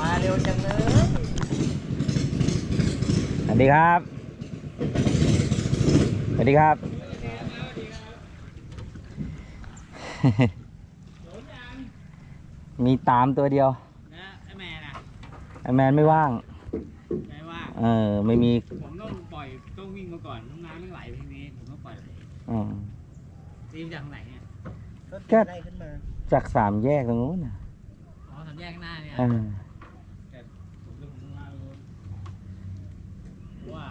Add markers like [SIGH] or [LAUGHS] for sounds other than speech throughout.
มาเร็วจังเลยสวัสดีครับ สวัสดีครับ มีตามตัวเดียวนะไอแมนอะไอแมนไม่ว่างแปลว่าเออ ไม่มี ผมต้องปล่อยต้องวิ่งมาก่อนน้ำน้ำไม่ไหลเพลงนี้ผมต้องปล่อยอืมตีมจากทางไหนเนี่ยก็ได้ขึ้นมาจากสามแยกตรงนู้นน่ะอ๋อทาง แยกหน้าเนี่ยเออผมจะผมว่าเพราะว่า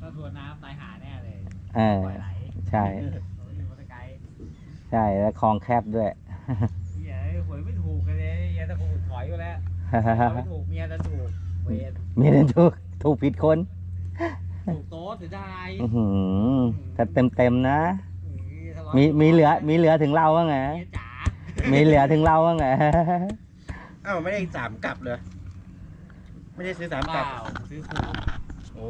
ถ้าทัวร์น้ำตายหาแน่เลยเออปล่อยไหลใช่ ผมอยู่มอเตอร์ไกด์ใช่แล้วคลองแคบด้วยเหี้ยหวยไม่ถูกกันเลยเหี้ยถ้าผมถอยอยู่แล้วถอยไม่ถูกเมียจะถูกเวรมีเล่นถูกถูกผิดคนถูกโต๊ะเสียดายอื้อหือถ้าเต็มเต็มๆนะทะเลาะมีมีเหลือมีเหลือถึงเราบ้างไงเมียจ๋า มีเหลือถึงเราบ้างไง อ้าวไม่ได้สามกลับเลยไม่ได้ซื้อสามเปกลับ ล่าซื้อคูโอ้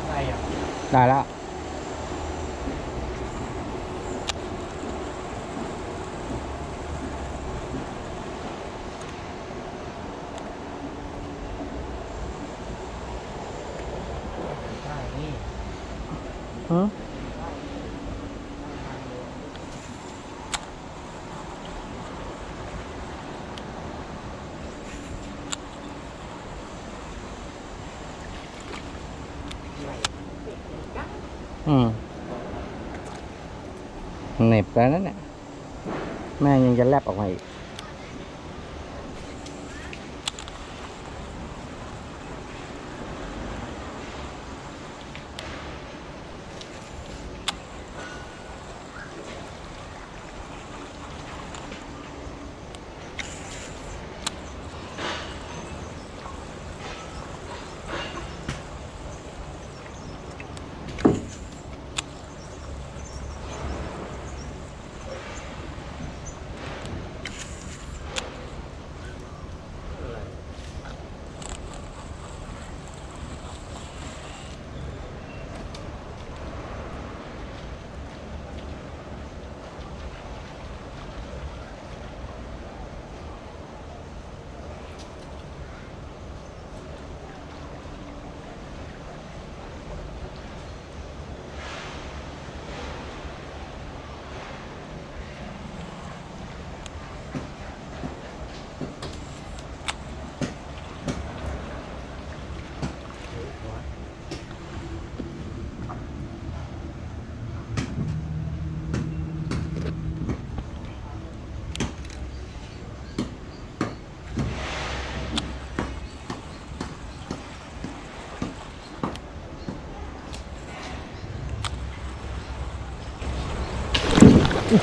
อะไรอะได้แล้วใช่ อืมเหน็บแล้วนั่นแหละแม่ยังจะแลบออกมาอีก [LAUGHS]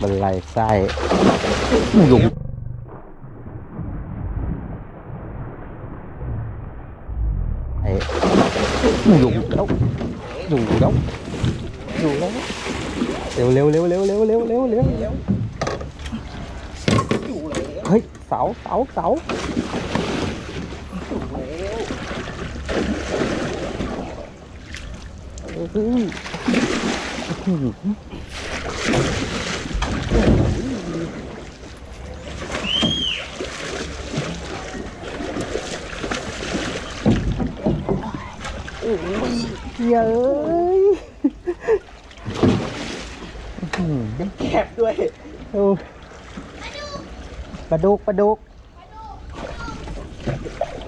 mình lại sai. Dùng. Dùng. Đâu, dùng đâu. อ้อยู่แล้วอยู่แล้วอยู่แล้วเร็วเร็วเร็วเร็วเร็วเร็วเร็วเร็วเฮ้ยเสาเสาเสาเฮ้ยอื้อหือโอ้ยเย้ยอื้อ หือแคบด้วยโอ้ปลาดุกปลาดุก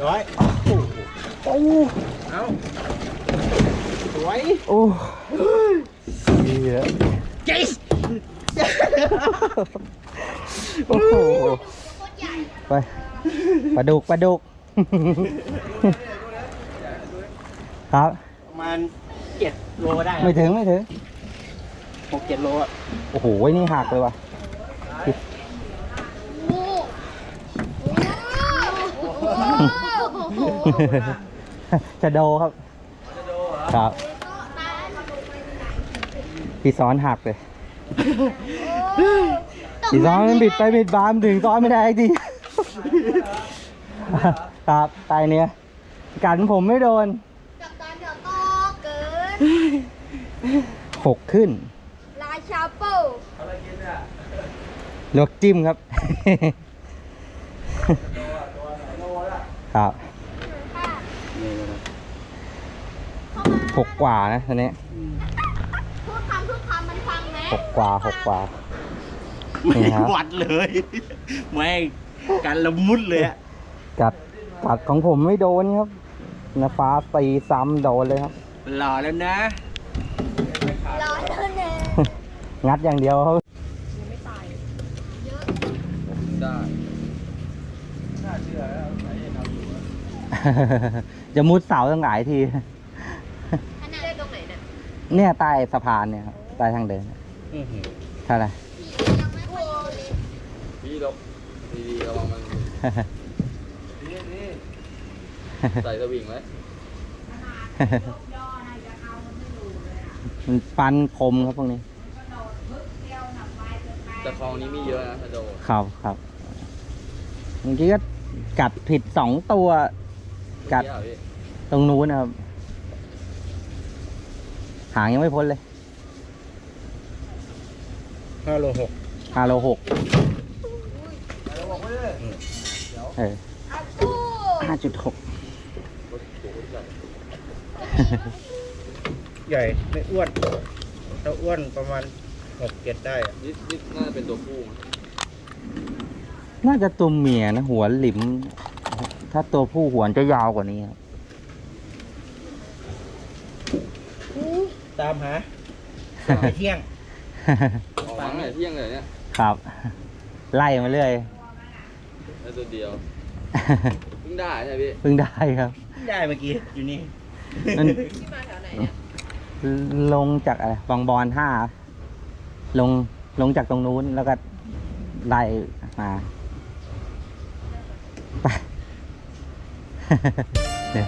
ร้อยโอ้เอ้าสวยโอ้เหี้ยเจ๊โอ้โหไปปลาดุกปลาดุกครับ ประมาณเจ็ดโลได้ ไม่ถึงไม่ถึง หกเจ็ดโลอะโอ้โหนี่หักเลยว่ะจะโดครับครับพี่ซ้อนหักเลยอีซ้อนมันบิดไปบิดบามนถึงซ้อนไม่ได้ทีครับตายเนี้ยกันผมไม่โดนกับการ เดี๋ยวโตเกินหกขึ้นราชาเปิลลวกจิ้มครับ ครับค่ะนี่เลยนะเข้ามาหกกว่านะตอนนี้พูดคำพูดคำมันฟังไหมหกกว่าหกกว่าไม่นี่ครับวัดเลยแม่งกันละมุดเลยอะกัดกัดของผมไม่โดนครับนะฟ้าตีซ้ำโดนเลยครับหล่อแล้วนะร้อนแล้วเนี่ย งัดอย่างเดียวครับเยอะได้จะมุดเสาตั้งหลายทีขนาดตรงไหนเนี่ยเนี่ยใต้สะพานเนี่ยครับใต้ทางเดินอื้อหือเท่าไหร่พี่ยังไม่ค่อยรู้เลยพี่ลบดีๆระวังมันนี่นี่ใส่สวิงไหมมันฟันคมครับพวกนี้ แต่คลองนี้มีเยอะนะชะโดครับครับเมื่อกี้ก็กัดผิดสองตัว กัด เมื่อพี่ตรงนู้นนะครับ หางยังไม่พ้นเลยห้าโลหกฮาโลหกเอออากูห้าจุดหกใหญ่ไม่อ้วนถ้าอ้วนประมาณ หกเจ็ดได้อะนี่นี่น่าจะเป็นตัวผู้มั้งน่าจะตัวเมียนะหัวหลิม ถ้าตัวผู้หัวจะยาวกว่านี้ครับตามหาไปเที่ยง ออกมาตั้งแต่เที่ยงเลยเนี่ยครับ ไล่มาเรื่อย ได้ตัวเดียว เพิ่งได้ใช่ไหมพี่เพิ่งได้ครับ ได้เมื่อกี้อยู่นี่ มันลงจากอะไรบางบอนห้า ลงลงจากตรงนู้นแล้วก็ไล่มาไป เดี๋ย